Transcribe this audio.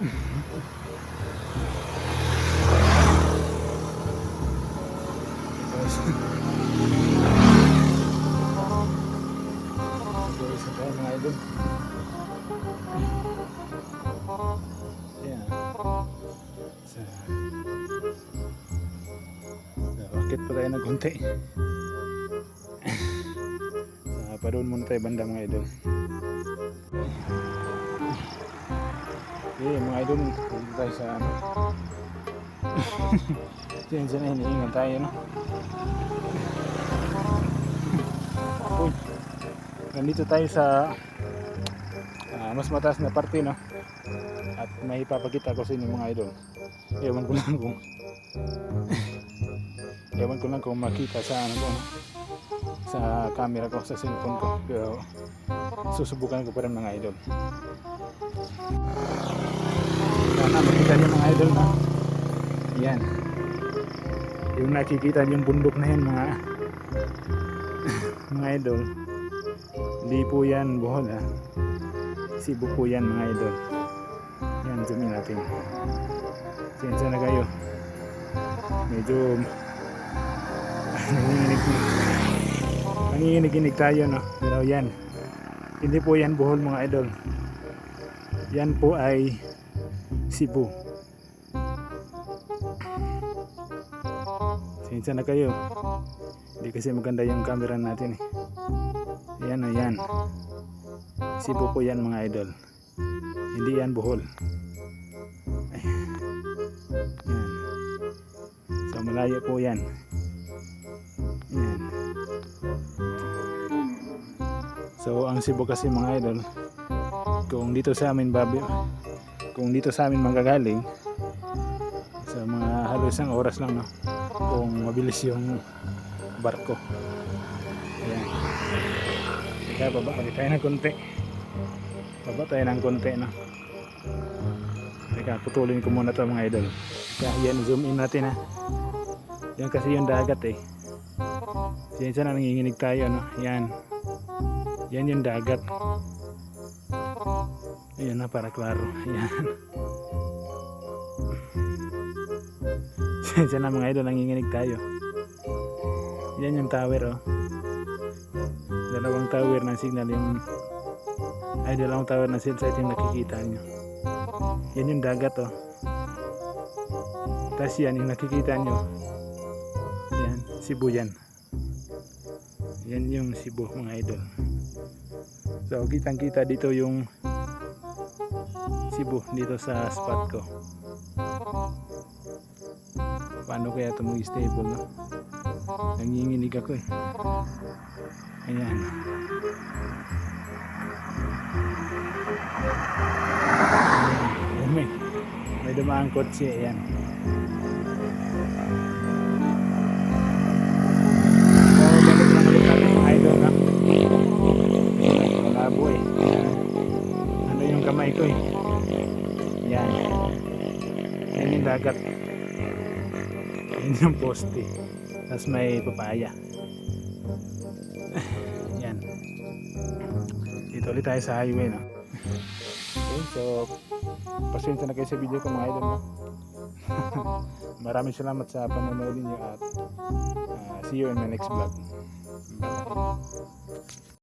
So, isa tayo. Sa... So, pa paroon muna tayo banda mga idol. Okay, mga idol, dito tayo sa ano. Diyan sa hinihingan tayo, no? Uy, nandito tayo sa ah, mas mataas na parte, no? At may ipapakita ko sa inyo mga idol. Ewan ko lang kung Ewan ko lang kung makita sa ano ko, no? sa camera ko, sa cellphone ko. Pero susubukan ko pa rin mga idol. Sana makita niyo mga idol na yan. Yung nakikita yung bundok na yan mga mga idol. Hindi po yan buhol ha. Cebu po yan mga idol. Yan, zoom in natin. Sensya na kayo. Medyo nanginginig nanginginig tayo no. Pero yan. Hindi po yan buhol mga idol. Yan po ay Cebu. Sensya na kayo. Hindi kasi maganda yung camera natin eh. Yan o yan. Cebu po yan mga idol. Hindi yan buhol. Ay. Yan. So malayo po yan. Yan. So ang Cebu kasi mga idol, kung dito sa amin babi, kung dito sa amin manggagaling, sa mga halos isang oras lang no, kung mabilis yung barko. Ayan. Kaya baba ulit tayo ng konti. Baba tayo ng konti no. Teka, putulin ko muna to mga idol. Kaya yan, zoom in natin ha. Yan kasi yung dagat eh. Siyensya na nanginginig tayo no. Yan. Yan yung dagat. Ayan na para klaro. Ayan. Siyensya na mga idol, nanginginig tayo. Yan yung tower oh. Dalawang tower ng signal yung ay dalawang tower ng site yung nakikita nyo. Yan yung dagat oh. Tapos yan yung nakikita nyo. Yan, Cebu yan. Yan yung Cebu mga idol. So kitang kita dito yung Cebu dito sa spot ko. Paano kaya ito mag-stable no? Nanginginig ako eh. Ayan. May, may dumaang kotse. Ayan. Ano yung kamay ko eh. Yan. Yan yung dagat. Yan yung poste. Tapos may papaya. Yan. Dito ulit tayo sa highway no. Okay, so pasensya na kayo sa video ko mga idol no. Maraming salamat sa panonood niyo at ah, see you in my next vlog.